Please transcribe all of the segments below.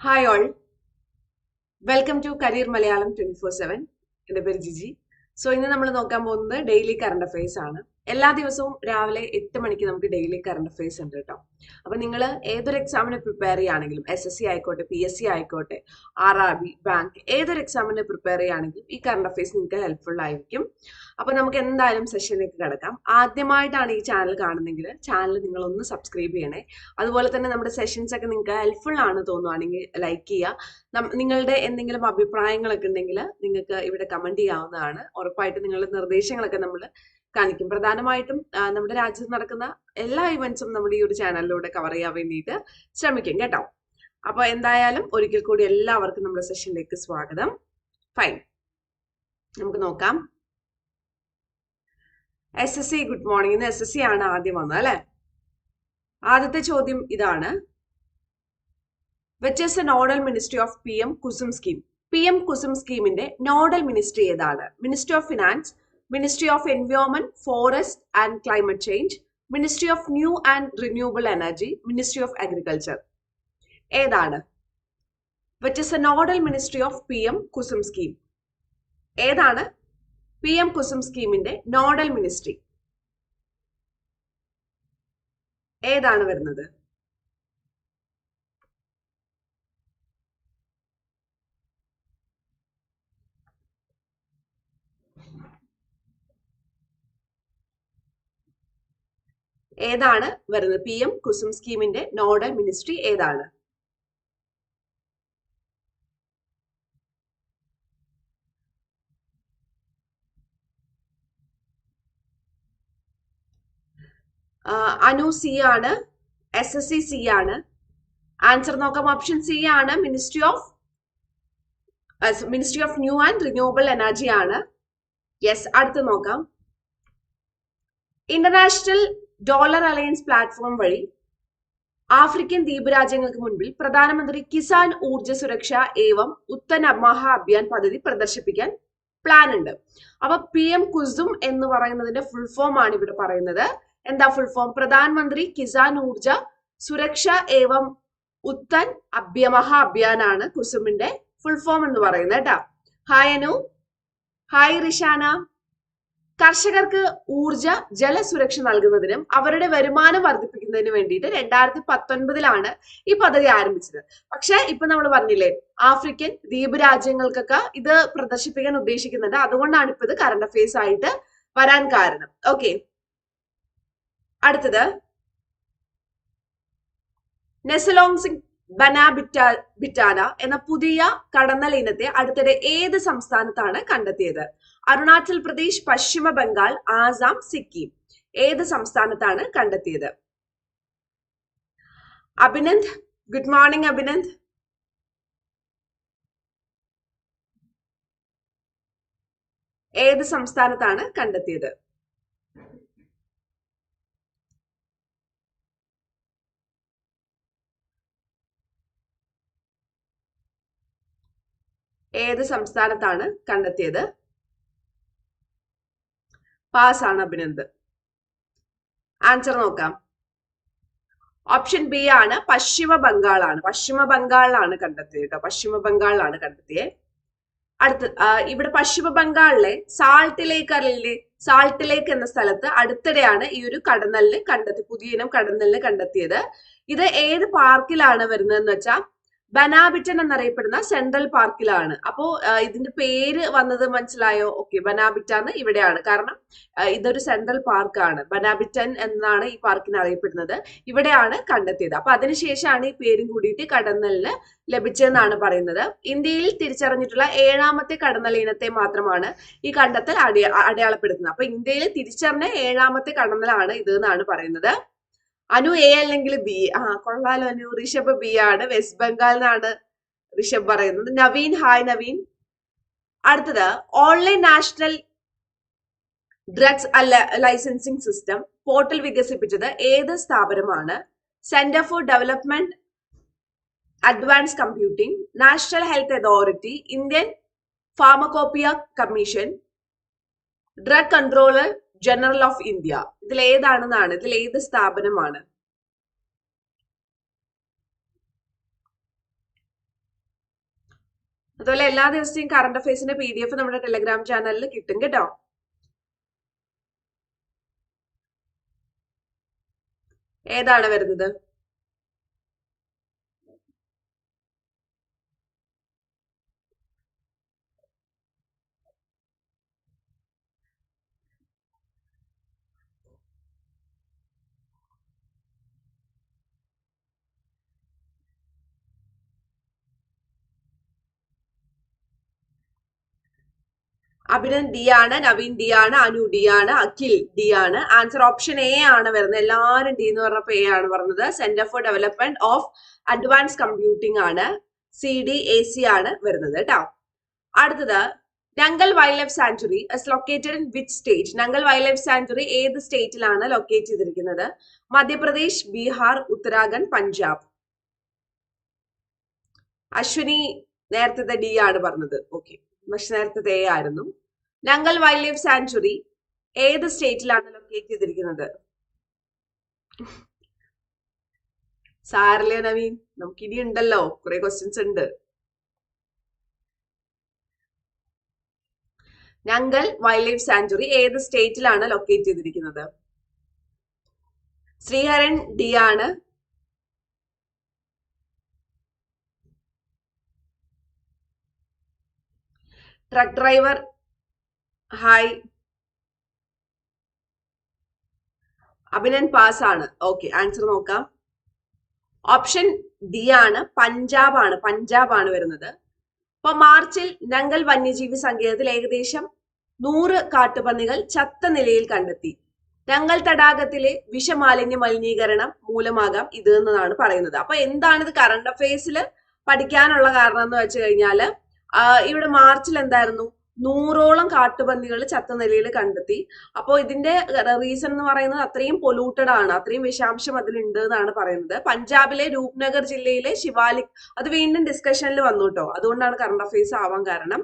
Hi all welcome to career Malayalam twenty four seven എന്റെ പേര് Jiji. So ഇന്ന് നമ്മൾ നോക്കാൻ പോകുന്നത് ഡെയിലി കറണ്ട് അഫയേഴ്സ് ആണ്. എല്ലാ ദിവസവും രാവിലെ എട്ട് മണിക്ക് നമുക്ക് ഡെയിലി കറണ്ട് അഫയേഴ്സ് ഉണ്ട് കേട്ടോ. അപ്പൊ നിങ്ങൾ ഏതൊരു എക്സാമിന് പ്രിപ്പയർ ചെയ്യുകയാണെങ്കിലും എസ് എസ് സി ആയിക്കോട്ടെ പി എസ് സി ആയിക്കോട്ടെ ആർ ആർ ബി ബാങ്ക് ഏതൊരു എക്സാമിന് പ്രിപ്പയർ ചെയ്യുകയാണെങ്കിലും ഈ കറണ്ട് അഫയേഴ്സ് നിങ്ങൾക്ക് ഹെൽപ്ഫുൾ ആയിരിക്കും. അപ്പൊ നമുക്ക് എന്തായാലും സെഷനിലേക്ക് കിടക്കാം. ആദ്യമായിട്ടാണ് ഈ ചാനൽ കാണുന്നെങ്കിൽ ചാനൽ നിങ്ങൾ ഒന്ന് സബ്സ്ക്രൈബ് ചെയ്യണേ. അതുപോലെ തന്നെ നമ്മുടെ സെഷൻസ് ഒക്കെ നിങ്ങൾക്ക് ഹെൽപ്ഫുൾ ആണ് തോന്നുവാണെങ്കിൽ ലൈക്ക് ചെയ്യുക. നിങ്ങളുടെ എന്തെങ്കിലും അഭിപ്രായങ്ങളൊക്കെ ഉണ്ടെങ്കിൽ നിങ്ങൾക്ക് ഇവിടെ കമന്റ് ചെയ്യാവുന്നതാണ്. ഉറപ്പായിട്ട് നിങ്ങളുടെ നിർദ്ദേശങ്ങളൊക്കെ നമ്മൾ കാണിക്കും. പ്രധാനമായിട്ടും നമ്മുടെ രാജ്യത്ത് നടക്കുന്ന എല്ലാ ഇവന്റ്സും നമ്മൾ ഈ ഒരു ചാനലിലൂടെ കവർ ചെയ്യാൻ വേണ്ടിയിട്ട് ശ്രമിക്കും കേട്ടോ. അപ്പൊ എന്തായാലും ഒരിക്കൽ കൂടി എല്ലാവർക്കും നമ്മുടെ സെഷനിലേക്ക് സ്വാഗതം. ഫൈൻ നമുക്ക് നോക്കാം. S S C good morning ഇന്ന് എസ് എസ് സി ആണ് ആദ്യം വന്നത് അല്ലെ? ആദ്യത്തെ ചോദ്യം ഇതാണ്. Which is a nodal ministry of P M Kusum scheme P M Kusum സ്കീമിന്റെ nodal ministry ഏതാണ്? Ministry of finance ministry of environment forest and Climate Change, ministry of new and renewable energy ministry of agriculture ഏതാണ്? Which is a nodal ministry of P M Kusum scheme ഏതാണ്? P M Kusum സ്കീമിന്റെ nodal ministry ഏതാണ് വരുന്നത്? ഏതാണ് വരുന്നത്? P M Kusum സ്കീമിന്റെ nodal ministry ഏതാണ്? Anu C ആണ്. എസ് എസ് സി സി ആണ്. ആൻസർ നോക്കാം. ഓപ്ഷൻ സി ആണ്. Ministry of ministry of new and renewable energy ആണ്. യെസ് അടുത്ത് നോക്കാം. ഇന്റർനാഷണൽ ഡോളർ അലയൻസ് പ്ലാറ്റ്ഫോം വഴി ആഫ്രിക്കൻ ദ്വീപ് രാജ്യങ്ങൾക്ക് മുൻപിൽ പ്രധാനമന്ത്രി കിസാൻ ഊർജ സുരക്ഷ ഏവം ഉത്തൻ മഹാ അഭിയാൻ പദ്ധതി പ്രദർശിപ്പിക്കാൻ പ്ലാൻ ഉണ്ട്. അപ്പൊ പി എം കുസും എന്ന് പറയുന്നതിന്റെ ഫുൾ ഫോം ആണ് ഇവിടെ പറയുന്നത്. എന്താ ഫുൾ ഫോം പ്രധാനമന്ത്രി കിസാൻ ഊർജ സുരക്ഷ ഏവം ഉത്തൻ അഭ്യ മഹാ അഭിയാനാണ് കുസുമിന്റെ ഫുൾ ഫോം എന്ന് പറയുന്നത് കേട്ടാ. ഹായ് അനു. ഹായ് റിഷാന. കർഷകർക്ക് ഊർജ ജലസുരക്ഷ നൽകുന്നതിനും അവരുടെ വരുമാനം വർദ്ധിപ്പിക്കുന്നതിനും വേണ്ടിയിട്ട് രണ്ടായിരത്തി പത്തൊൻപതിലാണ് ഈ പദ്ധതി ആരംഭിച്ചത്. പക്ഷെ ഇപ്പൊ നമ്മൾ പറഞ്ഞില്ലേ ആഫ്രിക്കൻ ദ്വീപ് രാജ്യങ്ങൾക്കൊക്കെ ഇത് പ്രദർശിപ്പിക്കാൻ ഉദ്ദേശിക്കുന്നുണ്ട് അതുകൊണ്ടാണ് ഇപ്പൊ ഇത് കറണ്ട് അഫയേഴ്സ് ആയിട്ട് വരാൻ കാരണം. ഓക്കെ അടുത്തത്. നെസലോങ് സിംഗ് ബനാബിറ്റ ബിറ്റാന എന്ന പുതിയ കടന്നൽ ഇനത്തെ അടുത്തിടെ ഏത് സംസ്ഥാനത്താണ് കണ്ടെത്തിയത്? അരുണാചൽ പ്രദേശ് പശ്ചിമ ബംഗാൾ ആസാം സിക്കിം. ഏത് സംസ്ഥാനത്താണ് കണ്ടെത്തിയത്? Abhinand good morning Abhinand. ഏത് സംസ്ഥാനത്താണ് കണ്ടെത്തിയത്? ഏത് സംസ്ഥാനത്താണ് കണ്ടെത്തിയത്? പാസ് ആണ് അഭിനന്ദ്. ആൻസർ നോക്കാം. ഓപ്ഷൻ ബി ആണ് പശ്ചിമ ബംഗാളാണ്. പശ്ചിമ ബംഗാളിലാണ് കണ്ടെത്തിയത് കേട്ടോ. പശ്ചിമ ബംഗാളിലാണ് കണ്ടെത്തിയത് അടുത്ത ഇവിടെ പശ്ചിമ ബംഗാളിലെ സാൾട്ട് ലേക്ക് അറിയില്ലേ? സാൾട്ട് ലേക്ക് എന്ന സ്ഥലത്ത് അടുത്തിടെയാണ് ഈ ഒരു കടന്നലിന് കണ്ടെത്തി പുതിയ ഇനം കടന്നലിന് കണ്ടെത്തിയത്. ഇത് ഏത് പാർക്കിലാണ് വരുന്നതെന്ന് വെച്ചാൽ ബനാബിറ്റൻ എന്നറിയപ്പെടുന്ന സെൻട്രൽ പാർക്കിലാണ്. അപ്പോ ഇതിന്റെ പേര് വന്നത് മനസ്സിലായോ? ഓക്കെ ബനാബിറ്റാന്ന് ഇവിടെയാണ്. കാരണം ഇതൊരു സെൻട്രൽ പാർക്കാണ്. ബനാബിറ്റൻ എന്നാണ് ഈ പാർക്കിന് അറിയപ്പെടുന്നത്. ഇവിടെയാണ് കണ്ടെത്തിയത്. അപ്പൊ അതിനുശേഷമാണ് ഈ പേരും കൂടിയിട്ട് കടന്നലിന് ലഭിച്ചതെന്നാണ് പറയുന്നത്. ഇന്ത്യയിൽ തിരിച്ചറിഞ്ഞിട്ടുള്ള ഏഴാമത്തെ കടന്നൽ ഇനത്തെ മാത്രമാണ് ഈ കണ്ടെത്തൽ അടയാളപ്പെടുത്തുന്നത്. അപ്പൊ ഇന്ത്യയിൽ തിരിച്ചറിഞ്ഞ ഏഴാമത്തെ കടന്നലാണ് ഇത് എന്നാണ് പറയുന്നത്. അനു എ അല്ലെങ്കിൽ ബി ആ കൊള്ളാലോ അനു. ഋഷഭ് ബി ആണ്. വെസ്റ്റ് ബംഗാളിൽ നിന്നാണ് ഋഷഭ് പറയുന്നത്. നവീൻ ഹായ് നവീൻ. അടുത്തത് ഓൺലൈൻ നാഷണൽ ഡ്രഗ്സ് അല്ല ലൈസൻസിംഗ് സിസ്റ്റം പോർട്ടൽ വികസിപ്പിച്ചത് ഏത് സ്ഥാപനമാണ്? Centre for development advance computing national health authority Indian pharmacopoeia commission drug controller general of India ഇതിൽ ഏതാണെന്നാണ് ഇതിൽ ഏത് സ്ഥാപനമാണ്? അതുപോലെ എല്ലാ ദിവസത്തെയും കറണ്ട് അഫയേഴ്സിന്റെ പി ഡി എഫ് നമ്മുടെ ടെലഗ്രാം ചാനലിൽ കിട്ടും കേട്ടോ. ഏതാണ് വരുന്നത്? അഭിനൻ ഡി ആണ് നവീൻ ഡി ആണ് അനു ഡി ആണ് അഖിൽ ഡി ആണ് ആൻസർ ഓപ്ഷൻ എ ആണ് വരുന്നത്. എല്ലാവരും ഡി എന്ന് പറഞ്ഞപ്പോൾ എ ആണ് പറഞ്ഞത്. Centre for development of advance computing ആണ്. സി ഡി എ സി ആണ് വരുന്നത് കേട്ടോ. അടുത്തത് Nangal wildlife sanctuary is located in which state Nangal wildlife sanctuary ഏത് സ്റ്റേറ്റിലാണ് ലൊക്കേറ്റ് ചെയ്തിരിക്കുന്നത്? മധ്യപ്രദേശ് ബീഹാർ ഉത്തരാഖണ്ഡ് പഞ്ചാബ്. അശ്വിനി നേരത്തെ ഡി ആണ് പറഞ്ഞത്. ഓക്കെ പക്ഷെ നേരത്തെ ആയിരുന്നു. നങ്കൽ വൈൽഡ് ലൈഫ് സാഞ്ചുറി ഏത് സ്റ്റേറ്റിലാണ് ലൊക്കേറ്റ് ചെയ്തിരിക്കുന്നത്? സാറിലെ നവീൻ? നമുക്ക് ഇനി ഉണ്ടല്ലോ. കുറെ ക്വസ്റ്റ്യൻസ് ഉണ്ട്. നങ്കൽ വൈൽഡ് ലൈഫ് സാഞ്ചുറി ഏത് സ്റ്റേറ്റിലാണ് ലൊക്കേറ്റ് ചെയ്തിരിക്കുന്നത്? ശ്രീഹരൻ ഡി ആണ്. Truck driver hi Abhinan pass ആണ്. ഓക്കെ ആൻസർ നോക്കാം. ഓപ്ഷൻ ഡി ആണ് പഞ്ചാബ് ആണ്. പഞ്ചാബ് ആണ് വരുന്നത്. അപ്പൊ മാർച്ചിൽ നങ്കൽ വന്യജീവി സങ്കേതത്തിൽ ഏകദേശം നൂറ് കാട്ടുപന്നികൾ ചത്ത നിലയിൽ കണ്ടെത്തി. ഞങ്ങൾ തടാകത്തിലെ വിഷമാലിന്യ മലിനീകരണം മൂലമാകാം ഇത് എന്നതാണ് പറയുന്നത്. അപ്പൊ എന്താണ് ഇത് കറണ്ട് അഫയേഴ്സിൽ പഠിക്കാനുള്ള കാരണം എന്ന് വെച്ച് കഴിഞ്ഞാൽ ഇവിടെ മാർച്ചിൽ എന്തായിരുന്നു? നൂറോളം കാട്ടുപന്നികൾ ചത്ത നിലയിൽ കണ്ടെത്തി. അപ്പോൾ ഇതിന്റെ റീസൺ എന്ന് പറയുന്നത് അത്രയും പൊലൂട്ടഡ് ആണ്. അത്രയും വിഷാംശം അതിലുണ്ട് എന്നാണ് പറയുന്നത്. പഞ്ചാബിലെ രൂപ്നഗർ ജില്ലയിലെ ശിവാലിക് അത് വീണ്ടും ഡിസ്കഷനിൽ വന്നു കേട്ടോ. അതുകൊണ്ടാണ് കറണ്ട് അഫയേഴ്സ് ആവാൻ കാരണം.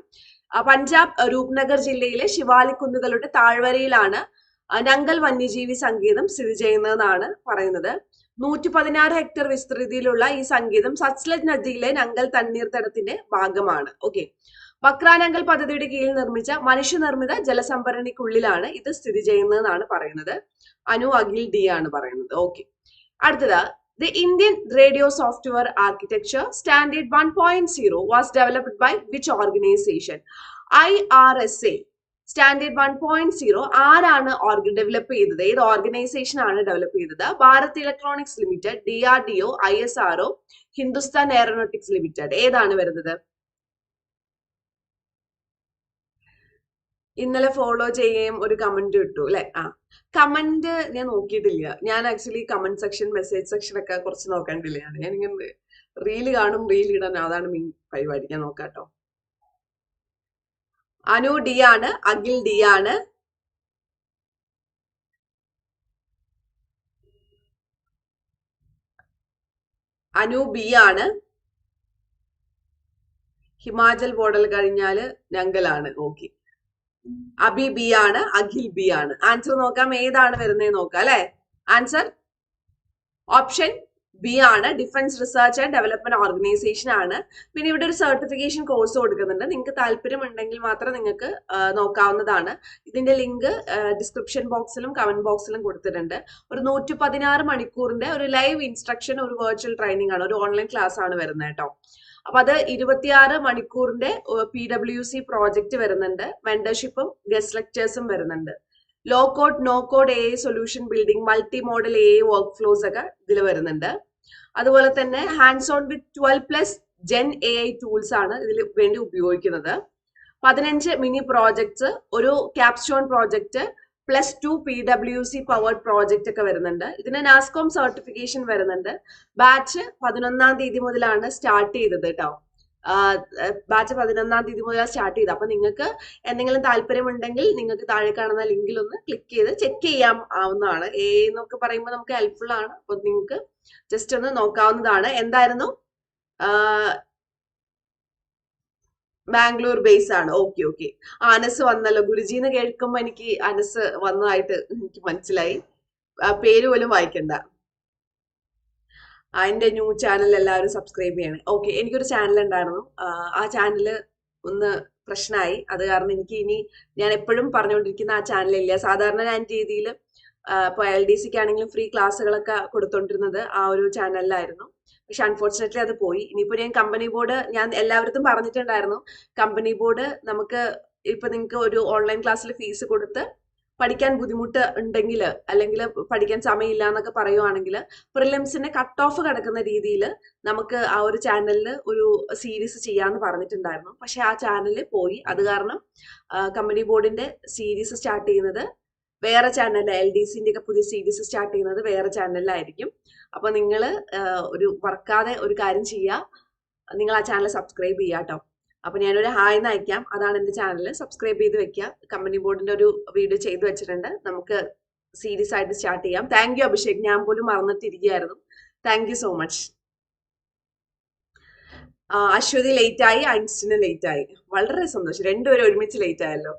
പഞ്ചാബ് രൂപ്നഗർ ജില്ലയിലെ ശിവാലിക് കുന്നുകളുടെ താഴ്വരയിലാണ് നങ്കൽ വന്യജീവി സങ്കേതം സ്ഥിതി ചെയ്യുന്നതെന്നാണ് പറയുന്നത്. നൂറ്റി പതിനാറ് ഹെക്ടർ വിസ്തൃതിയിലുള്ള ഈ സംഗീതം സത്ലജ് നദിയിലെ നങ്കൽ തണ്ണീർത്തടത്തിന്റെ ഭാഗമാണ്. ഓക്കെ വക്രാനങ്കൽ പദ്ധതിയുടെ കീഴിൽ നിർമ്മിച്ച മനുഷ്യനിർമ്മിത ജലസംഭരണിക്കുള്ളിലാണ് ഇത് സ്ഥിതി ചെയ്യുന്നതെന്നാണ് പറയുന്നത്. അനു അഖിൽ ഡി ആണ് പറയുന്നത്. ഓക്കെ അടുത്തത് the Indian radio software architecture standard one point zero was developed by which standard one point zero ആരാണ് ഡെവലപ്പ് ചെയ്തത്? ഏത് ഓർഗനൈസേഷൻ ആണ് ഡെവലപ്പ് ചെയ്തത്? Bharat electronics limited D R D O I S R O Hindustan aeronautics limited ഏതാണ് വരുന്നത്? ഇന്നലെ follow ചെയ്യുകയും ഒരു കമന്റ് ഇട്ടു അല്ലെ? ആ. കമന്റ് ഞാൻ നോക്കിയിട്ടില്ല. ഞാൻ actually comment section message section ഒക്കെ കുറച്ച് നോക്കേണ്ടില്ല. ഞാൻ ഇങ്ങനെ റീൽ കാണും റീൽ ഇടാൻ. അതാണ് മീൻ പരിപാടി. ഞാൻ നോക്കാട്ടോ. അനു ഡി ആണ് അഖിൽ ഡി ആണ്. അനു ബി ആണ്. ഹിമാചൽ ബോർഡൽ കഴിഞ്ഞാൽ ഞങ്കലാണ് ഓക്കെ. അബി ബി ആണ് അഖിൽ ബി ആണ്. ആൻസർ നോക്കാം ഏതാണ് വരുന്നത് നോക്കാം അല്ലെ? ആൻസർ? ഓപ്ഷൻ? ബി ആണ് defence research and development organisation ആണ്. പിന്നെ ഇവിടെ ഒരു സർട്ടിഫിക്കേഷൻ കോഴ്സ് കൊടുക്കുന്നുണ്ട്. നിങ്ങൾക്ക് താല്പര്യം ഉണ്ടെങ്കിൽ മാത്രം നിങ്ങൾക്ക് നോക്കാവുന്നതാണ്. ഇതിന്റെ ലിങ്ക് ഡിസ്ക്രിപ്ഷൻ ബോക്സിലും കമന്റ് ബോക്സിലും കൊടുത്തിട്ടുണ്ട്. ഒരു നൂറ്റി പതിനാറ് മണിക്കൂറിന്റെ ഒരു ലൈവ് ഇൻസ്ട്രക്ഷൻ ഒരു വെർച്വൽ ട്രെയിനിങ് ആണ്. ഒരു ഓൺലൈൻ ക്ലാസ് ആണ് വരുന്നത് കേട്ടോ. അപ്പൊ അത് ഇരുപത്തിയാറ് മണിക്കൂറിന്റെ പി ഡബ്ല്യു സി പ്രോജക്റ്റ് വരുന്നുണ്ട്. മെന്റർഷിപ്പും ഗസ്റ്റ് ലെക്ചേഴ്സും വരുന്നുണ്ട്. Low code no code a solution building multi model a work flows ഒക്കെ ഇതിൽ വരുന്നുണ്ട്. അതുപോലെ തന്നെ hands on with twelve plus gen A I tools ആണ് ഇതിൽ വേണ്ടി ഉപയോഗിക്കുന്നത്. പതിനഞ്ച് മിനി പ്രോജക്ട്സ് ഒരു capstone project plus two P W C powered project ഒക്കെ വരുന്നുണ്ട്. ഇതിന് നാസ്കോം സർട്ടിഫിക്കേഷൻ വരുന്നുണ്ട്. ബാച്ച് പതിനൊന്നാം തീയതി മുതലാണ് സ്റ്റാർട്ട് ചെയ്തത് കേട്ടോ ബാച്ച് പതിനൊന്നാം തീയതി മുതൽ സ്റ്റാർട്ട് ചെയ്ത്. അപ്പൊ നിങ്ങൾക്ക് എന്തെങ്കിലും താല്പര്യമുണ്ടെങ്കിൽ നിങ്ങൾക്ക് താഴെ കാണുന്ന ലിങ്കിൽ ഒന്ന് ക്ലിക്ക് ചെയ്ത് ചെക്ക് ചെയ്യാം ആവുന്നതാണ്. എ എന്നൊക്കെ പറയുമ്പോൾ നമുക്ക് ഹെൽപ്ഫുൾ ആണ്. അപ്പൊ നിങ്ങൾക്ക് ജസ്റ്റ് ഒന്ന് നോക്കാവുന്നതാണ്. എന്തായിരുന്നു? ബാംഗ്ലൂർ ബേസ് ആണ്. ഓക്കെ ഓക്കെ അനസ് വന്നല്ലോ. ഗുരുജി എന്ന് കേൾക്കുമ്പോ എനിക്ക് അനസ് വന്നതായിട്ട് എനിക്ക് മനസ്സിലായി. പേര് പോലും വായിക്കണ്ട. എന്റെ ന്യൂ ചാനൽ എല്ലാവരും സബ്സ്ക്രൈബ് ചെയ്യണം. ഓക്കെ എനിക്കൊരു ചാനൽ ഉണ്ടായിരുന്നു. ആ, ചാനൽ ഒന്ന് പ്രശ്നമായി. അത് കാരണം എനിക്ക് ഇനി ഞാൻ എപ്പോഴും പറഞ്ഞുകൊണ്ടിരിക്കുന്ന ആ ചാനൽ ഇല്ല. സാധാരണ ഞാൻ രീതിയിൽ ഇപ്പോൾ എൽ ഡി സിക്ക് ആണെങ്കിലും ഫ്രീ ക്ലാസ്സുകളൊക്കെ കൊടുത്തോണ്ടിരുന്നത് ആ ഒരു ചാനലിലായിരുന്നു പക്ഷെ അൺഫോർച്ചുനേറ്റ്ലി അത് പോയി. ഇനിയിപ്പോൾ ഞാൻ കമ്പനി ബോർഡ് ഞാൻ എല്ലാവരും പറഞ്ഞിട്ടുണ്ടായിരുന്നു. കമ്പനി ബോർഡ് നമുക്ക് ഇപ്പൊ നിങ്ങൾക്ക് ഒരു ഓൺലൈൻ ക്ലാസ്സിൽ ഫീസ് കൊടുത്ത് പഠിക്കാൻ ബുദ്ധിമുട്ട് ഉണ്ടെങ്കിൽ അല്ലെങ്കിൽ പഠിക്കാൻ സമയമില്ല എന്നൊക്കെ പറയുവാണെങ്കിൽ പ്രിലിംസിന്റെ കട്ട് ഓഫ് കിടക്കുന്ന രീതിയിൽ നമുക്ക് ആ ഒരു ചാനലിൽ ഒരു സീരീസ് ചെയ്യാന്ന് പറഞ്ഞിട്ടുണ്ടായിരുന്നു. പക്ഷെ ആ ചാനലിൽ പോയി. അത് കാരണം കമ്പനി ബോർഡിന്റെ സീരീസ് സ്റ്റാർട്ട് ചെയ്യുന്നത് വേറെ ചാനലിൽ എൽ ഡി സിന്റെ ഒക്കെ പുതിയ സീരീസ് സ്റ്റാർട്ട് ചെയ്യുന്നത് വേറെ ചാനലിലായിരിക്കും അപ്പൊ നിങ്ങൾ ഒരു വർക്കാതെ ഒരു കാര്യം ചെയ്യുക നിങ്ങൾ ആ ചാനൽ സബ്സ്ക്രൈബ് ചെയ്യുക കേട്ടോ അപ്പൊ ഞാനൊരു ഹായ് എന്ന് അയക്കാം. അതാണ് എന്റെ ചാനൽ സബ്സ്ക്രൈബ് ചെയ്ത് വെക്കുക. കമ്പനി ബോർഡിന്റെ ഒരു വീഡിയോ ചെയ്ത് വെച്ചിട്ടുണ്ട്. നമുക്ക് സീരിയസ് ആയിട്ട് സ്റ്റാർട്ട് ചെയ്യാം. Thank you Abhishek. ഞാൻ പോലും മറന്നിട്ടിരിക്കുകയായിരുന്നു. Thank you so much Aswathy late ആയി ഐൻസ്റ്റിന് ലേറ്റ് ആയി. വളരെ സന്തോഷം. രണ്ടുപേരും ഒരുമിച്ച് ലേറ്റ് ആയല്ലോ.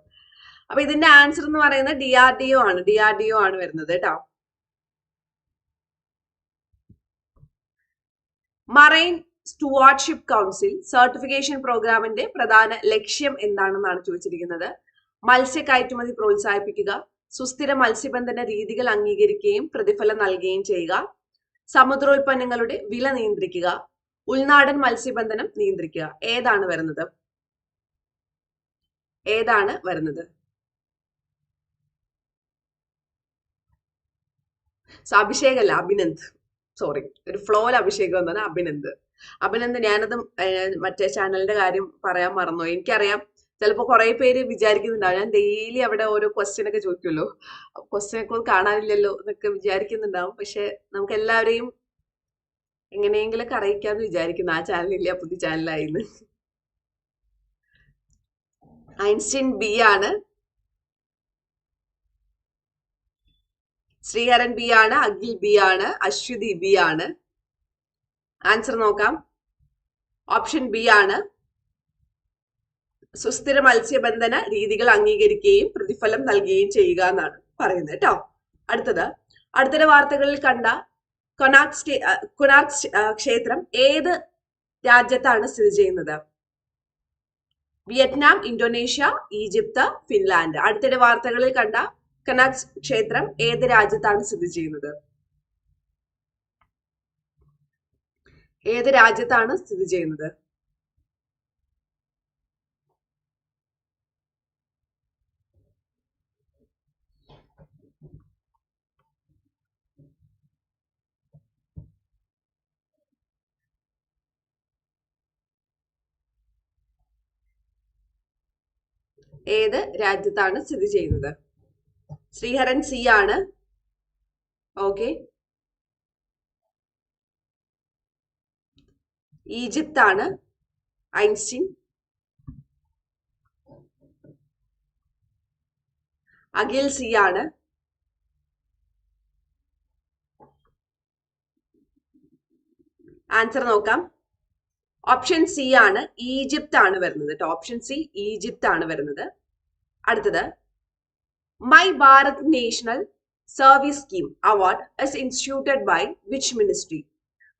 അപ്പൊ ഇതിന്റെ ആൻസർ എന്ന് പറയുന്നത് ഡി ആർ ഡി ഒ ആണ്. ഡി ആർ ഡി ഒ ആണ് വരുന്നത് കേട്ടോ. മറൈൻ സ്റ്റുവാർഡ്ഷിപ്പ് കൗൺസിൽ സർട്ടിഫിക്കേഷൻ പ്രോഗ്രാമിന്റെ പ്രധാന ലക്ഷ്യം എന്താണെന്നാണ് ചോദിച്ചിരിക്കുന്നത്. മത്സ്യ കയറ്റുമതി പ്രോത്സാഹിപ്പിക്കുക സുസ്ഥിര മത്സ്യബന്ധന രീതികൾ അംഗീകരിക്കുകയും പ്രതിഫലം നൽകുകയും ചെയ്യുക സമുദ്രോൽപ്പന്നങ്ങളുടെ വില നിയന്ത്രിക്കുക ഉൾനാടൻ മത്സ്യബന്ധനം നിയന്ത്രിക്കുക. ഏതാണ് വരുന്നത്? ഏതാണ് വരുന്നത്? സോ അഭിഷേക് അല്ല അഭിനന്ദ്. സോറി ഒരു ഫ്ലോയിൽ അഭിഷേകം എന്ന് പറഞ്ഞാൽ അഭിനന്ദ്. അഭിനന്ദ് ഞാനത് മറ്റേ ചാനലിന്റെ കാര്യം പറയാൻ മറന്നു എനിക്കറിയാം ചിലപ്പോ കുറെ പേര് വിചാരിക്കുന്നുണ്ടാവും. ഞാൻ ഡെയിലി അവിടെ ഓരോ ക്വസ്റ്റ്യൻ ഒക്കെ ചോദിക്കുമല്ലോ ക്വസ്റ്റ്യൻ ഒക്കെ കാണാനില്ലല്ലോ എന്നൊക്കെ വിചാരിക്കുന്നുണ്ടാവും. പക്ഷെ നമുക്ക് എല്ലാവരെയും എങ്ങനെയെങ്കിലും അറിയിക്കാന്ന് വിചാരിക്കുന്നു. ആ ചാനലില്ല പുതിയ ചാനലായിന്ന്. ഐൻസ്റ്റീൻ ബി ആണ്. ശ്രീഹരൻ ബി ആണ്. അഖിൽ ബി ആണ്. അശ്വതി ബി ആണ്. ആൻസർ നോക്കാം. ഓപ്ഷൻ ബി ആണ്. സുസ്ഥിര മത്സ്യബന്ധന രീതികൾ അംഗീകരിക്കുകയും പ്രതിഫലം നൽകുകയും ചെയ്യുക എന്നാണ് പറയുന്നത് കേട്ടോ. അടുത്തത് അടുത്തിടെ വാർത്തകളിൽ കണ്ട കൊനാക് കൊനാക് ക്ഷേത്രം ഏത് രാജ്യത്താണ് സ്ഥിതി ചെയ്യുന്നത്? Vietnam Indonesia Egypt Finland. അടുത്തിടെ വാർത്തകളിൽ കണ്ട കനാക് ക്ഷേത്രം ഏത് രാജ്യത്താണ് സ്ഥിതി ചെയ്യുന്നത്? ഏത് രാജ്യത്താണ് സ്ഥിതി ചെയ്യുന്നത്? ഏത് രാജ്യത്താണ് സ്ഥിതി ചെയ്യുന്നത്? ശ്രീഹരൻ സി ആണ്. ഓക്കെ. ഈജിപ്ത് ആണ് ഐൻസ്റ്റീൻ. അഖിൽ സി ആണ് ആൻസർ നോക്കാം. ഓപ്ഷൻ സി ആണ് ഈജിപ്ത് ആണ് വരുന്നത് കേട്ടോ. ഓപ്ഷൻ സി ഈജിപ്ത് ആണ് വരുന്നത്. അടുത്തത് my Bharat national service scheme award is instituted by which ministry?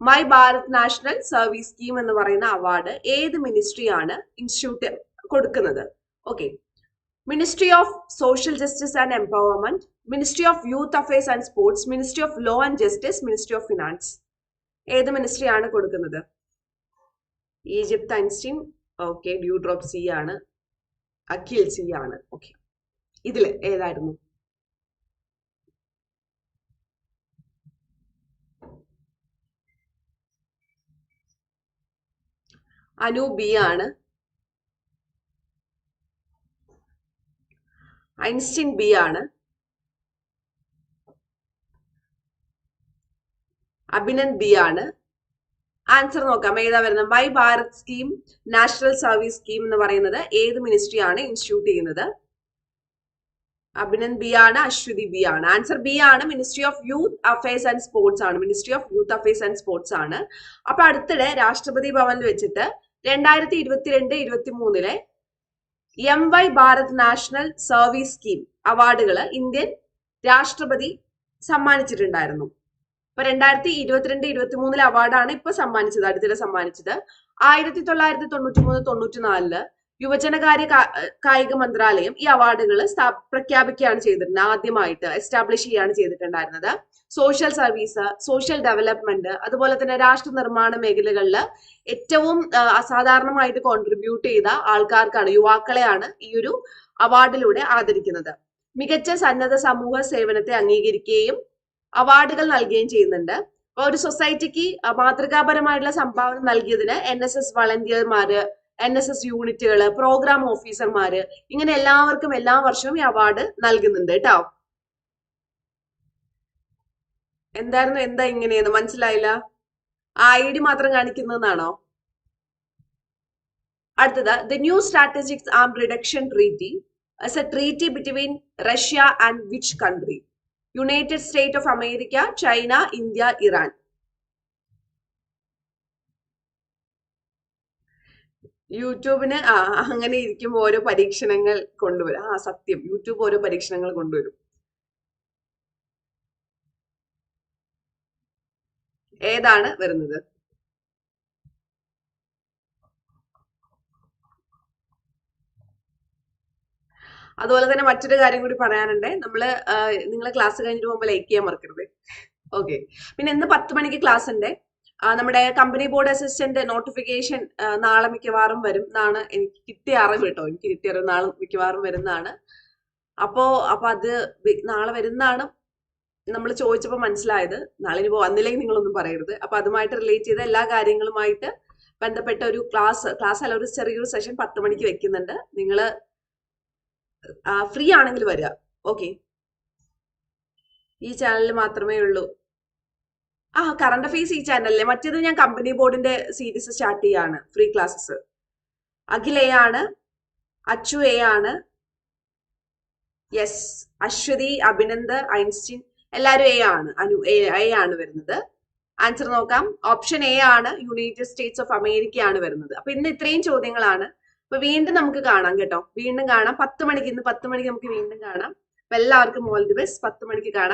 My Bharat national service scheme എന്ന് പറയുന്ന അവാർഡ് ഏത് മിനിസ്ട്രിയാണ് ഇൻസ്റ്റിറ്റ്യൂട്ട് കൊടുക്കുന്നത്? Okay ministry of social justice and empowerment ministry of youth affairs and sports ministry of law and justice ministry of finance ഏത് മിനിസ്ട്രിയാണ് കൊടുക്കുന്നത്? Egypt Einstein okay dew drop C ആണ്. Akhil C ആണ്. ഓക്കെ ഇതിൽ ഏതായിരുന്നു? അനു ബി ആണ് Einstein B ആണ്. Abhinand B ആണ്. ആൻസർ നോക്കാം. ഏതാ വരുന്നത്? Y Bharat scheme national service scheme എന്ന് പറയുന്നത് ഏത് മിനിസ്ട്രി ആണ് ഇൻസ്റ്റിറ്റ്യൂട്ട് ചെയ്യുന്നത്? അഭിനന്ദ് ബി ആണ് അശ്വതി ബി ആണ്. ആൻസർ ബി ആണ്. Ministry of youth affairs and sports ആണ്. Ministry of youth affairs and sports ആണ്. അപ്പൊ അടുത്തിടെ രാഷ്ട്രപതി ഭവനിൽ വെച്ചിട്ട് രണ്ടായിരത്തി ഇരുപത്തിരണ്ട് ഇരുപത്തി മൂന്നിലെ M Y Bharat national service scheme അവാർഡുകൾ ഇന്ത്യൻ രാഷ്ട്രപതി സമ്മാനിച്ചിട്ടുണ്ടായിരുന്നു. ഇപ്പൊ രണ്ടായിരത്തി ഇരുപത്തിരണ്ട് ഇരുപത്തി മൂന്നിലെ അവാർഡാണ് ഇപ്പൊ സമ്മാനിച്ചത് അടുത്തിടെ സമ്മാനിച്ചത്. ആയിരത്തി തൊള്ളായിരത്തി തൊണ്ണൂറ്റി മൂന്ന് തൊണ്ണൂറ്റി നാലിൽ യുവജനകാര്യ കായിക മന്ത്രാലയം ഈ അവാർഡുകൾ പ്രഖ്യാപിക്കുകയാണ് ചെയ്തിട്ടുണ്ട് ആദ്യമായിട്ട് എസ്റ്റാബ്ലിഷ് ചെയ്യുകയാണ് ചെയ്തിട്ടുണ്ടായിരുന്നത്. സോഷ്യൽ സർവീസ് സോഷ്യൽ ഡെവലപ്മെന്റ് അതുപോലെ തന്നെ രാഷ്ട്ര നിർമ്മാണ മേഖലകളിൽ ഏറ്റവും അസാധാരണമായിട്ട് കോൺട്രിബ്യൂട്ട് ചെയ്ത ആൾക്കാർക്കാണ് യുവാക്കളെയാണ് ഈ ഒരു അവാർഡിലൂടെ ആദരിക്കുന്നത്. മികച്ച സന്നദ്ധ സമൂഹ സേവനത്തെ അംഗീകരിക്കുകയും അവാർഡുകൾ നൽകുകയും ചെയ്യുന്നുണ്ട്. ഒരു സൊസൈറ്റിക്ക് മാതൃകാപരമായിട്ടുള്ള സംഭാവന നൽകിയതിന് എൻ എസ് എസ് വളണ്ടിയർമാര് എൻ എസ് എസ് യൂണിറ്റുകൾ പ്രോഗ്രാം ഓഫീസർമാര് ഇങ്ങനെ എല്ലാവർക്കും എല്ലാ വർഷവും ഈ അവാർഡ് നൽകുന്നുണ്ട് കേട്ടോ. എന്തായിരുന്നു? എന്താ ഇങ്ങനെയെന്ന്? മനസ്സിലായില്ല? ഐ ഡി മാത്രം കാണിക്കുന്നതെന്നാണോ? അടുത്തത് the new strategic arm reduction treaty as a treaty between Russia and which country? United state of America China India Iran. യൂട്യൂബിന് ആ അങ്ങനെ ഇരിക്കുമ്പോൾ ഓരോ പരീക്ഷണങ്ങൾ കൊണ്ടുവരും. ആ സത്യം. യൂട്യൂബ് ഓരോ പരീക്ഷണങ്ങൾ കൊണ്ടുവരും. ഏതാണ് വരുന്നത്? അതുപോലെ തന്നെ മറ്റൊരു കാര്യം കൂടി പറയാനുണ്ട്. നമ്മൾ നിങ്ങൾ ക്ലാസ് കഴിഞ്ഞിട്ട് പോകുമ്പോൾ ലൈക്ക് ചെയ്യാൻ മറക്കരുത്. ഓക്കെ പിന്നെ ഇന്ന് പത്ത് മണിക്ക് ക്ലാസ് ഉണ്ട് നമ്മുടെ കമ്പനി ബോർഡ് അസിസ്റ്റന്റ് നോട്ടിഫിക്കേഷൻ നാളെ മിക്കവാറും വരും എന്നാണ് എനിക്ക് കിട്ടിയ അറിവ് കേട്ടോ. എനിക്ക് കിട്ടിയ അറിവ് നാളെ മിക്കവാറും വരുന്നതാണ്. അപ്പോ അപ്പൊ അത് നാളെ വരുന്നതാണ് നമ്മൾ ചോദിച്ചപ്പോൾ മനസ്സിലായത്. നാളെ ഇനി വന്നില്ലെങ്കിൽ നിങ്ങളൊന്നും പറയരുത്. അപ്പൊ അതുമായിട്ട് റിലേറ്റ് ചെയ്ത എല്ലാ കാര്യങ്ങളുമായിട്ട് ബന്ധപ്പെട്ട ഒരു ക്ലാസ് ക്ലാസ് അല്ല ഒരു ചെറിയൊരു സെഷൻ പത്ത് മണിക്ക് വെക്കുന്നുണ്ട്. നിങ്ങൾ ഫ്രീ ആണെങ്കിൽ വരിക. ഓക്കെ ഈ ചാനലിൽ മാത്രമേ ഉള്ളൂ. ആ കറണ്ട് അഫെയർസ് ഈ ചാനലിലെ മറ്റേത് ഞാൻ കമ്പനി ബോർഡിന്റെ സീരീസ് സ്റ്റാർട്ട് ചെയ്യാണ്. ഫ്രീ ക്ലാസ്സസ് അഖിൽ എ ആണ്. അച്ചു എ ആണ്. യെസ് അശ്വതി അഭിനന്ദ് ഐൻസ്റ്റീൻ എല്ലാവരും എ ആണ്. അനു എ ആണ് വരുന്നത്. ആൻസർ നോക്കാം. ഓപ്ഷൻ എ ആണ് യുണൈറ്റഡ് സ്റ്റേറ്റ്സ് ഓഫ് അമേരിക്ക ആണ് വരുന്നത്. അപ്പൊ ഇന്ന് ഇത്രയും ചോദ്യങ്ങളാണ്. അപ്പൊ വീണ്ടും നമുക്ക് കാണാം കേട്ടോ. വീണ്ടും കാണാം. പത്ത് മണിക്ക് ഇന്ന് പത്ത് മണിക്ക് നമുക്ക് വീണ്ടും കാണാം. അപ്പൊ എല്ലാവർക്കും ഓൾ ദി ബെസ്റ്റ് പത്ത് മണിക്ക് കാണാം.